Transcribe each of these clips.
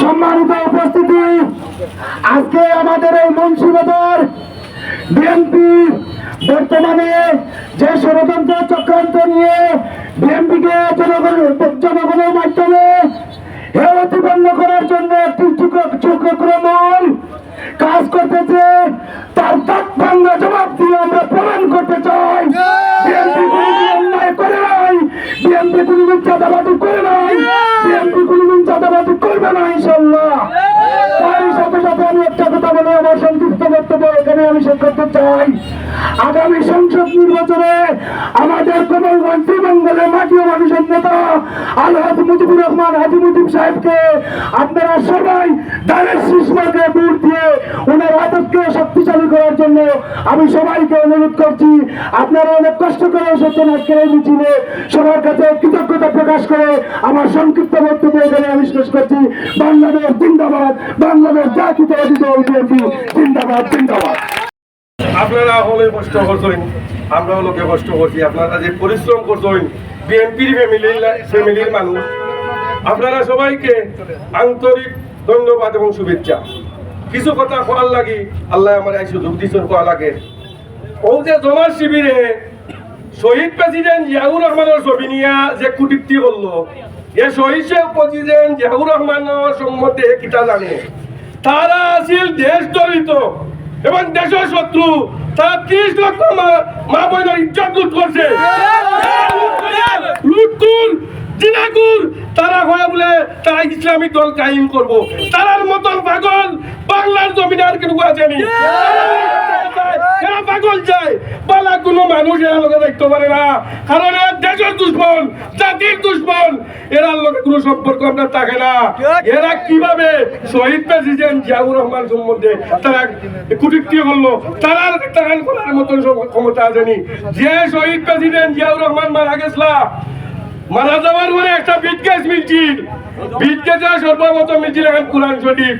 সম্মানিত উপস্থিতি, আজকে আমাদের এই মুন্সিবাজার বিএনপি বর্তমানে যে ষড়যন্ত্র চক্রান্ত নিয়ে বিএনপিকে জনগণের জনগণের মাধ্যমে করার জন্য একটি চক্রক্রমণ কাজ করতেছে। তার তাৎপর্য জবাব দিয়ে আমরা প্রমাণ করতে চাই। এখানে করতে চাই। আগামী সংসদ নির্বাচনে আমাদের কমল মন্ত্রিমণ্ডলের মাটি মানুষের নেতা আলহাজ মুজিবুর রহমান, হাজি মুজিব সাহেবকে আপনারা সবাই দানের শিশুমাকে ভোট দিয়ে ওনার আদতকে শক্তিশালী করার জন্য আমি সবাইকে অনুরোধ করছি। আপনারা অনেক কষ্ট করে এসেছেন আজকের এই মিছিলে। সবার কাছে কৃতজ্ঞতা প্রকাশ করে আমার সংক্ষিপ্ত বক্তব্য এখানে আমি শেষ করছি। বাংলাদেশ জিন্দাবাদ, বাংলাদেশ জাতীয়তাবাদী দল বিএনপি, জিন্দাবাদ জিন্দাবাদ। আপনারা হলে কষ্ট করছেন আমরা কষ্ট করছি। আপনারা যে পরিশ্রম করছেন বিএনপির ফ্যামিলির মানুষ, আপনারা সবাইকে আন্তরিক ধন্যবাদ এবং শুভেচ্ছা। কিছু কথা লাগি আল্লাহ আমার এই সুযোগ দিচ্ছেন কোয়া লাগে। ও যে জমার শিবিরে শহীদ প্রেসিডেন্ট জিয়াউর রহমানের ছবি নিয়ে যে কুটিপ্তি করল, এ শহীদ প্রেসিডেন্ট জিয়াউর রহমানের সম্বন্ধে কিতা জানে? তারা আছিল দেশ দলিত। এবং দেশের শত্রু, তারা ত্রিশ লক্ষ মা- বোনের ইজ্জত লুট করছে। লুটকুর, জিনাকুর, তারা হয়ে বলে তারা ইসলামিক দল কায়েম করব। তারার মতন পাগল বাংলার জমিদার কেন এরা পাগল যায়। বালা কোনো মানুষ এরা লোকে দেখতে পারে না। কারণ এরা দেশের দুশ্মন, জাতির দুশ্মন। এরার লোকে কোনো সম্পর্ক আপনার থাকে না। এরা কীভাবে শহীদ প্রেসিডেন্ট জিয়াউর রহমান সম্বন্ধে তারা কুটিক্তি করল, তারা টাকান করার মতন ক্ষমতা আসেনি। যে শহীদ প্রেসিডেন্ট জিয়াউর রহমান মারা গেছলা, মারা যাওয়ার পরে একটা বিটকেস মিছিল। বিটকেসে সর্বপ্রথম মিছিল এখন কোরআন শরীফ।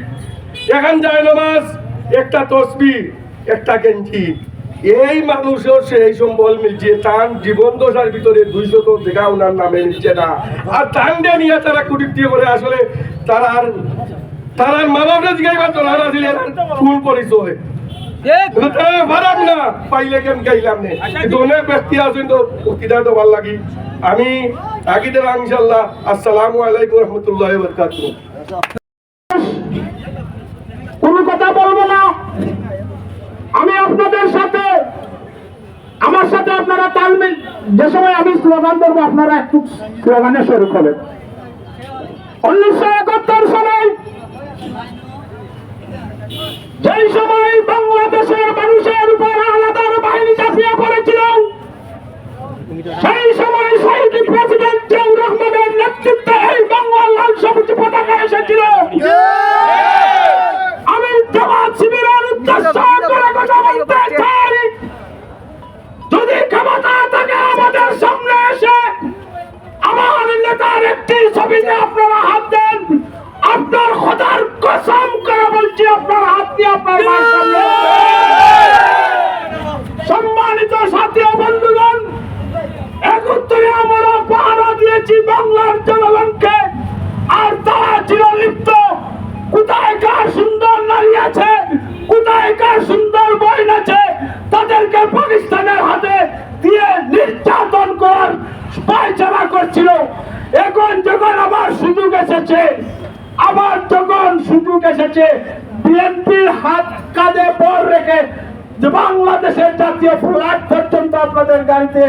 এখন যায় নামাজ, একটা তসবি, একটা গেঞ্জি। এই মানুষের সেই সম্বল মিলছে তার জীবন দশার ভিতরে দুইশো তো দেখা ওনার নামে মিলছে না। আর তান্ডে নিয়ে তারা কুটিপ্তি করে আসলে তারা আর তারা মা বাপরা জিগাইবা তো নারা ছিলেন ফুল পরিচয়। তারা ভাড়াম না পাইলে কেন গাইলাম নে? কিন্তু অনেক ব্যক্তি আছেন তো কিতা তো ভালো লাগি। আমি দিলাম ইনশাল্লাহ আসসালামু আলাইকুম রহমতুল্লাহ বরকাতুহ কোনো কথা বলব না আমি আপনাদের সাথে আমার সাথে আপনারা তালমিল যে সময় আমি স্লোগান ধরবো, আপনারা একটু স্লোগানে শুরু করেন উনিশশো একাত্তর সালে যেই সময় বাংলাদেশের মানুষের উপর আলাদার বাহিনী চাপিয়ে পড়েছিল, সেই সময় শহীদ প্রেসিডেন্ট জিয়াউর রহমানের নেতৃত্বে এই বাংলার লাল সবুজ পতাকা এসেছিল। আমি জামাত শিবিরের উদ্দেশ্য এসেছে বিএনপির হাত কাঁধে পর রেখে যে বাংলাদেশের জাতীয় ফ্ল্যাগ পর্যন্ত আপনাদের গাড়িতে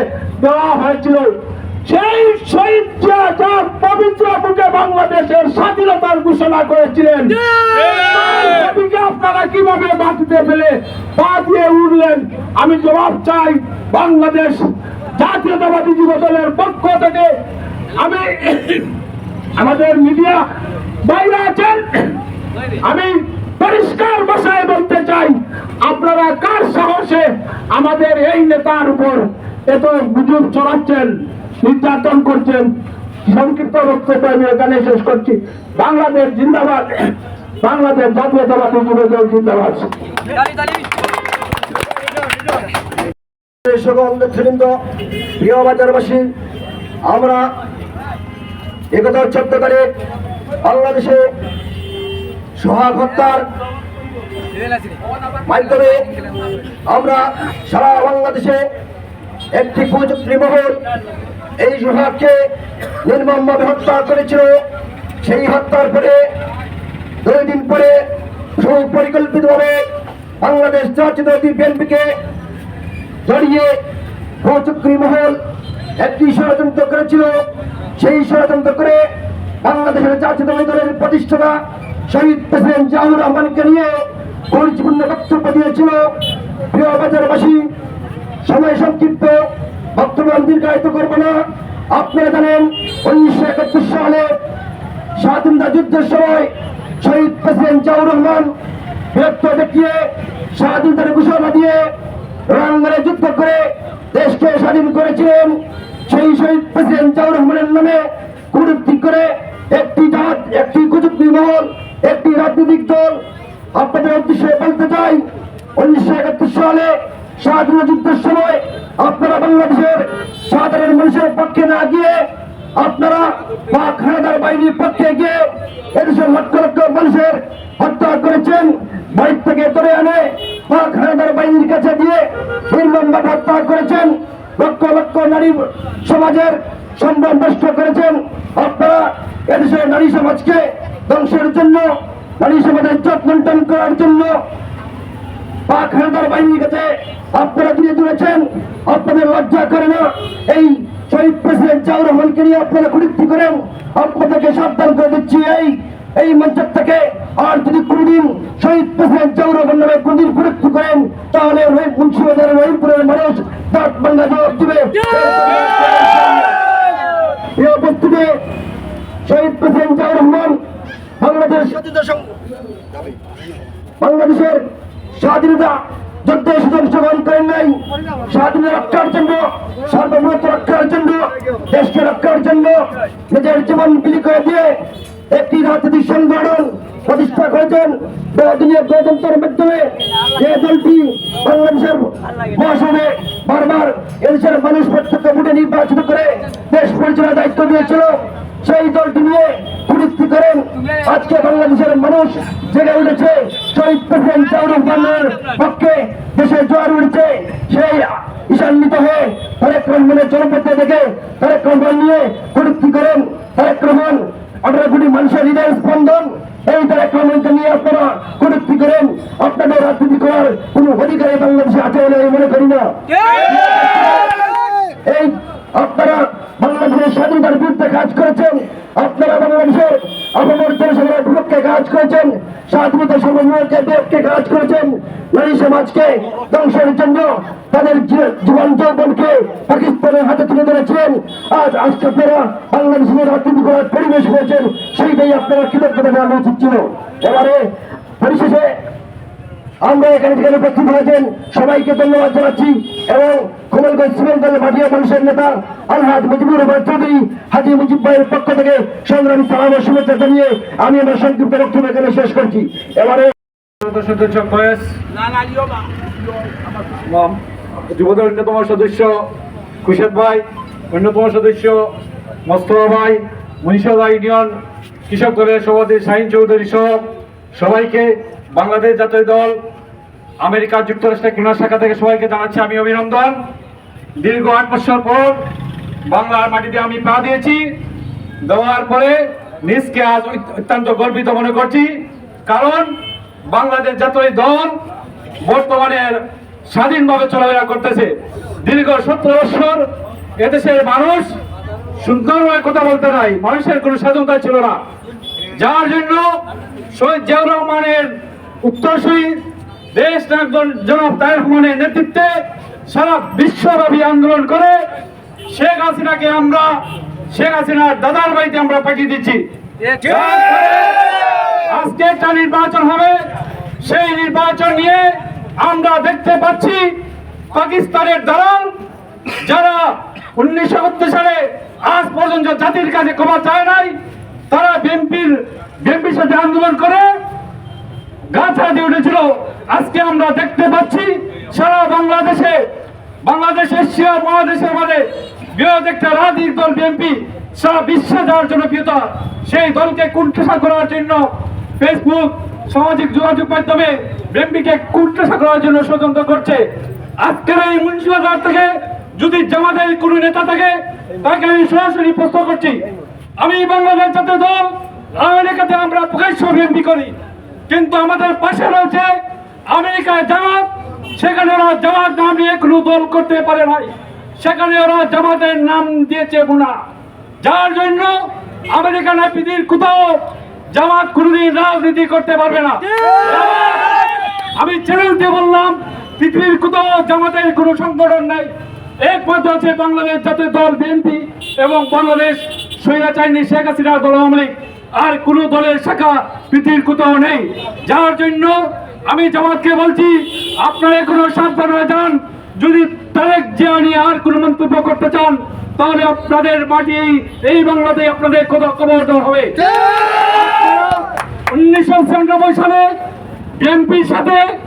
দেওয়া হয়েছিল সেই শহীদ যার পবিত্র বুকে বাংলাদেশের স্বাধীনতার ঘোষণা করেছিলেন। আপনারা কীভাবে মাটিতে ফেলে পা দিয়ে উঠলেন? আমি জবাব চাই বাংলাদেশ জাতীয়তাবাদী যুব দলের পক্ষ থেকে। আমি আমাদের মিডিয়া বাইরে আছেন। আমি পরিষ্কার ভাষায় বলতে চাই, আপনারা কার সাহসে আমাদের এই নেতার উপর এত গুজব ছড়াচ্ছেন, নির্যাতন করছেন? সংক্ষিপ্ত বক্তব্য আমি এখানে শেষ করছি। বাংলাদেশ জিন্দাবাদ। বাংলাদেশ জাতীয়তাবাদী যুব দল জিন্দাবাদ সকল নেতৃবৃন্দ, প্রিয় বাজারবাসী, আমরা বিগত চোদ্দ তারিখ বাংলাদেশে সোহাগ হত্যার মাধ্যমে আমরা সারা বাংলাদেশে একটি প্রযুক্তি মহল এই সোহাগকে নির্মমভাবে হত্যা করেছিল। সেই হত্যার পরে দুই দিন পরে সুপরিকল্পিতভাবে বাংলাদেশ চর্চিত বিএনপিকে জড়িয়ে ভৌচক্রী মহল একটি ষড়যন্ত্র করেছিল। সেই ষড়যন্ত্র করে বাংলাদেশের জাতীয় দলের প্রতিষ্ঠাতা শহীদ প্রেসিডেন্ট জিয়াউর রহমানকে নিয়ে গুরুত্বপূর্ণ বক্তব্য দিয়েছিল। প্রিয় বাজারবাসী, সময় সংক্ষিপ্ত, বক্তব্য দীর্ঘায়িত করব না। আপনারা জানেন, উনিশশো একাত্তর সালে স্বাধীনতা যুদ্ধের সময় শহীদ প্রেসিডেন্ট জিয়াউর রহমান বীরত্ব দেখিয়ে স্বাধীনতার ঘোষণা দিয়ে রণাঙ্গনে যুদ্ধ করে দেশকে স্বাধীন করেছিলেন। সেই শহীদ প্রেসিডেন্ট জিয়াউর রহমানের নামে কুরুক্তি করে একটি জাত একটি কুচুক্তি মহল একটি রাজনৈতিক দল আপনাদের উদ্দেশ্যে বলতে চাই, উনিশশো একাত্তর সালে স্বাধীনতা যুদ্ধের সময় আপনারা বাংলাদেশের সাধারণ মানুষের পক্ষে না গিয়ে আপনারা পাক হানাদার বাহিনীর পক্ষে গিয়ে এদেশের লক্ষ লক্ষ মানুষের হত্যা করেছেন। বাড়ির থেকে ধরে আনে পাক হানাদার বাহিনীর কাছে দিয়ে নির্মমভাবে হত্যা করেছেন। লক্ষ লক্ষ নারী সমাজের সম্মান নষ্ট করেছেন। আপনারা এদেশের নারী সমাজকে ধ্বংসের জন্য, নারী সমাজের ইজ্জত লুণ্ঠন করার জন্য পাক হানাদার বাহিনীর কাছে আপনারা দিয়ে তুলেছেন আপনাদের লজ্জা করে না, এই শহীদ প্রেসিডেন্ট জিয়াউর রহমানকে নিয়ে আপনারা কুরুক্তি করেন। আপনাদেরকে সাবধান করে দিচ্ছি এই এই মঞ্চের থেকে। আর যদি কোনদিন শহীদ প্রেসিডেন্ট জিয়াউর রহমান নামে কোনদিন কুরুক্তি করেন, তাহলে রহিম মুন্সিবাজার রহিমপুরের মানুষ দাঁত বাংলা জবাব দিবে। উপস্থিতি শহীদ প্রেসিডেন্ট জিয়াউর রহমান বাংলাদেশ বাংলাদেশের স্বাধীনতা যুদ্ধে শুধু অংশগ্রহণ করেন নাই। স্বাধীনতা রক্ষার জন্য, সার্বভৌমত্ব রক্ষার জন্য, দেশকে রক্ষার জন্য নিজের জীবন বিলি করে দিয়ে একটি রাজনৈতিক সংগঠন প্রতিষ্ঠা করেছেন দুনিয়া গণতন্ত্রের মাধ্যমে যে দলটি বাংলাদেশের মহাসভে বারবার এদেশের মানুষ প্রত্যক্ষ ভোটে নির্বাচিত করে দেশ পরিচালনার দায়িত্ব দিয়েছিল সেই দলটি নিয়ে কুরুক্তি করেন। আজকে বাংলাদেশের মানুষ জেগে উঠেছে, শহীদ প্রেসিডেন্ট জিয়াউর রহমানের পক্ষে দেশে জোয়ার উঠেছে, সেই ঈশান্বিত হয়ে তারেক রহমানের জনপথে দেখে তারেক রহমান নিয়ে কুরুক্তি করেন। তারেক রহমান আঠারো কোটি মানুষের হৃদয় স্পন্দন এই রহমানকে নিয়ে আপনারা কুরুক্তি করেন। আপনাদের রাজনীতি করার কোনো অধিকারী বাংলাদেশে আছে বলে আমি মনে করি না। এই আপনারা বাংলাদেশের স্বাধীনতার বিরুদ্ধে কাজ করেছেন। আপনারা বাংলাদেশের অপমর জনসভার বিপক্ষে কাজ করেছেন, স্বাধীনতা সমন্বয়কে বিপক্ষে কাজ করেছেন, নারী সমাজকে ধ্বংসের জন্য তাদের জীবন যৌবনকে পাকিস্তানের হাতে তুলে ধরেছেন। আজ আজকে আপনারা বাংলাদেশের রাজনীতি করার পরিবেশ হয়েছেন সেইটাই আপনারা কৃতজ্ঞতা জানানো উচিত ছিল। এবারে পরিশেষে আমরা এখানে যেখানে উপস্থিত হয়েছেন, সবাইকে ধন্যবাদ জানাচ্ছি এবং কমলগঞ্জ দলের মাটিয়া মানুষের নেতা আলহাজ মুজিবুর রহমান চৌধুরী, হাজি মুজিব ভাইয়ের পক্ষ থেকে সংগ্রামী সালাম ও শুভেচ্ছা জানিয়ে আমি আমার সংক্ষিপ্ত বক্তব্য এখানে শেষ করছি। এবারে যুবদল অন্যতম সদস্য খুশেদ ভাই, অন্যতম সদস্য মোস্তফা ভাই, মনীষা ইউনিয়ন কৃষক দলের সভাপতি শাহিন চৌধুরী সহ সবাইকে বাংলাদেশ জাতীয় দল, আমেরিকা যুক্তরাষ্ট্রের খুলনা শাখা থেকে সবাইকে জানাচ্ছি আমি অভিনন্দন। দীর্ঘ আট বছর পর বাংলার মাটিতে আমি পা দিয়েছি। দেওয়ার পরে নিজকে আজ অত্যন্ত গর্বিত মনে করছি। কারণ বাংলাদেশ জাতীয় দল বর্তমানে স্বাধীনভাবে চলাফেরা করতেছে। দীর্ঘ সত্তর বছর এদেশের মানুষ সুন্দরভাবে কথা বলতে নাই। মানুষের কোনো স্বাধীনতা ছিল না। যার জন্য শহীদ জিয়াউর রহমানের উত্তরসূরি দেশ জনাব তারেক রহমানের নেতৃত্বে সারা বিশ্বব্যাপী আন্দোলন করে শেখ হাসিনাকে আমরা শেখ হাসিনার দাদার বাড়িতে আমরা পাঠিয়ে দিচ্ছি। আজকে একটা নির্বাচন হবে। সেই নির্বাচন নিয়ে আমরা দেখতে পাচ্ছি পাকিস্তানের দালাল যারা উনিশশো সত্তর সালে আজ পর্যন্ত জাতির কাছে ক্ষমা চায় নাই, তারা বিএনপির বিএনপির সাথে আন্দোলন করে গাছা দিয়ে উঠেছিল। আজকে আমরা দেখতে পাচ্ছি, সারা বাংলাদেশে, বাংলাদেশ, এশিয়া মহাদেশের মধ্যে বৃহৎ একটা রাজনৈতিক দল বিএনপি সারা বিশ্বে যাওয়ার জন্য প্রিয়তা সেই দলকে কুণ্ঠাসা করার জন্য ফেসবুক সামাজিক যোগাযোগ মাধ্যমে বিএনপিকে কুণ্ঠাসা করার জন্য ষড়যন্ত্র করছে। আজকের এই মুন্সিবাজার থেকে যদি জামাতের কোনো নেতা থাকে, তাকে আমি সরাসরি প্রশ্ন করছি। আমি বাংলাদেশ জাতীয় দল আমেরিকাতে আমরা প্রকাশ্য বিএনপি করি। কিন্তু আমাদের পাশে রয়েছে আমেরিকায় জামাত। সেখানে ওরা জামাত নাম নিয়ে কোনো দল করতে পারে নাই। সেখানে ওরা জামাতের নাম দিয়েছে গুণা। যার জন্য আমেরিকা পৃথিবীর কোথাও জামাত কোনোদিন রাজনীতি করতে পারবে না। আমি চ্যানেল দিয়ে বললাম, পৃথিবীর কোথাও জামাতের কোনো সংগঠন নেই। একমাত্র আছে বাংলাদেশ জাতীয় দল বিএনপি এবং বাংলাদেশ স্বৈরাচারী শেখ হাসিনা দল আওয়ামী লীগ। আর কোনো দলের শাখা পৃথিবীর কোথাও নেই। যার জন্য আমি জামাতকে বলছি, আপনারা এখনও সাবধান হয়ে যান। যদি তারেক জিয়া নিয়ে আর কোনো মন্তব্য করতে চান, তাহলে আপনাদের মাটি এই- এই বাংলাতে আপনাদের কোথাও কবর দেওয়া হবে। উনিশশো ছিয়ানব্বই সালে বিএনপির সাথে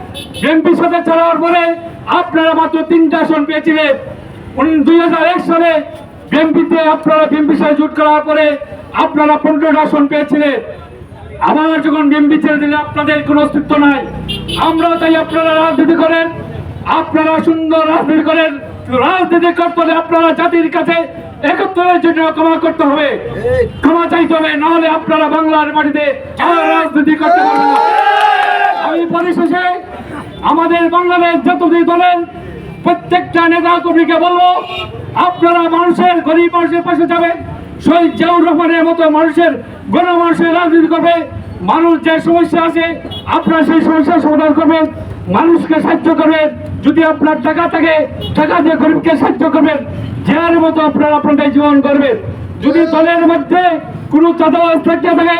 বিএনপির সাথে চালার পরে আপনারা মাত্র তিনটা আসন পেয়েছিলেন। দুই হাজার এক সালে বিএনপিতে আপনারা বিএনপির সাথে জোট করার পরে আপনারা পনেরোটা আসন পেয়েছিলেন। আবার যখন বিএনপি ছেড়ে দিলে আপনাদের কোনো অস্তিত্ব নাই। আমরা চাই আপনারা রাজনীতি করেন, আপনারা সুন্দর রাজনীতি করেন। রাজনীতি করতে আপনারা জাতির কাছে একত্রের জন্য ক্ষমা করতে হবে। ক্ষমা চাইতে হবে, নাহলে আপনারা বাংলার মাটিতে আর রাজনীতি করতে পারবেন আমি পরিশেষে আমাদের বাংলাদেশ যতদিন বলেন প্রত্যেকটা নেতা কর্মীকে বলব, আপনারা মানুষের, গরিব মানুষের পাশে যাবেন। শহীদ জিয়াউর রহমানের মতো মানুষের গণমানুষের রাজনীতি করবে। মানুষ যে সমস্যা আছে, আপনারা সেই সমস্যার সমাধান করবেন। মানুষকে সাহায্য করবেন। যদি আপনার টাকা থাকে, টাকা দিয়ে গরিবকে সাহায্য করবেন। জেয়ার মতো আপনারা আপনাদের জীবন করবেন যদি দলের মধ্যে কোনো চাঁদাবাজ থাকতে থাকে,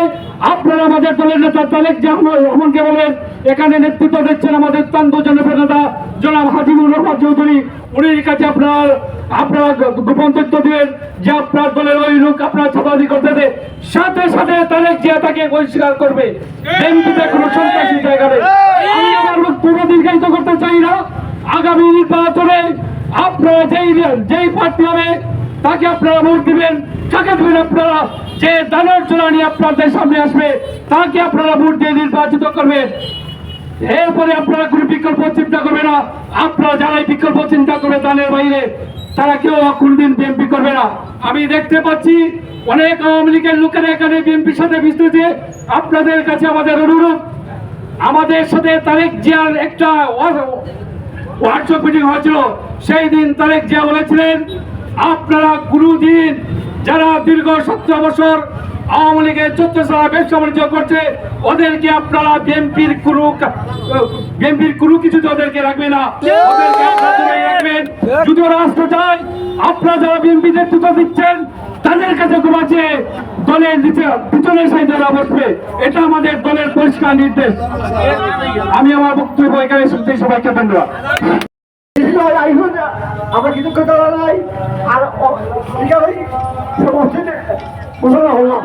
আপনারা আমাদের দলের নেতা তালেক রহমানকে বলেন এখানে নেতৃত্ব দিচ্ছেন আমাদের তান্দ জনপের নেতা জনাব হাজিবুর রহমান চৌধুরী। উনির কাছে আপনার, আপনারা গোপন তথ্য দিবেন যে আপনার দলের ওই লোক আপনার চাঁদাবাজি করতে সাথে সাথে তালেক জিয়া তাকে বহিষ্কার করবে। বক্তব্য দীর্ঘায়িত করতে চাই না। আগামী নির্বাচনে আপনারা যেই যেই প্রার্থী হবে, তাকে আপনারা ভোট দিবেন। কাকে দেবেন আপনারা? যে দানের চোরা নিয়ে আপনাদের সামনে আসবে, তাকে আপনারা ভোট দিয়ে নির্বাচিত করবেন। এরপরে আপনারা কোনো বিকল্প চিন্তা করবে না। আপনারা যারাই বিকল্প চিন্তা করবে দানের বাইরে, তারা কেউ কোনদিন বিএনপি করবে না। আমি দেখতে পাচ্ছি অনেক আওয়ামী লীগের লোকেরা এখানে বিএনপির সাথে মিশতেছে আপনাদের কাছে আমাদের অনুরোধ। আমাদের সাথে তারেক জিয়ার একটা হোয়াটসঅ্যাপ মিটিং হয়েছিল। সেই দিন তারেক জিয়া বলেছিলেন, আপনারা গুরুদিন যারা দীর্ঘ সতেরো বছর আওয়ামী লীগের চোদ্দ সালা ব্যবসা বাণিজ্য করছে। ওদেরকে আপনারা বিএনপির কুরু বিএনপির কুরু কিছুতে ওদেরকে রাখবে না ওদেরকে আপনারা রাখবেন। যদি আসতে চায় আপনারা যারা বিএনপি নেতৃত্ব দিচ্ছেন তাদের কাছে ঘুমাচ্ছে দলের নিচে পিছনের সাইডে বসবে। এটা আমাদের দলের পরিষ্কার নির্দেশ। আমি আমার বক্তব্য এখানে শুনতে সবাইকে ধন্যবাদ। আমরা কিছু কথা নাই আর সমস্ত ঘোষণা হলাম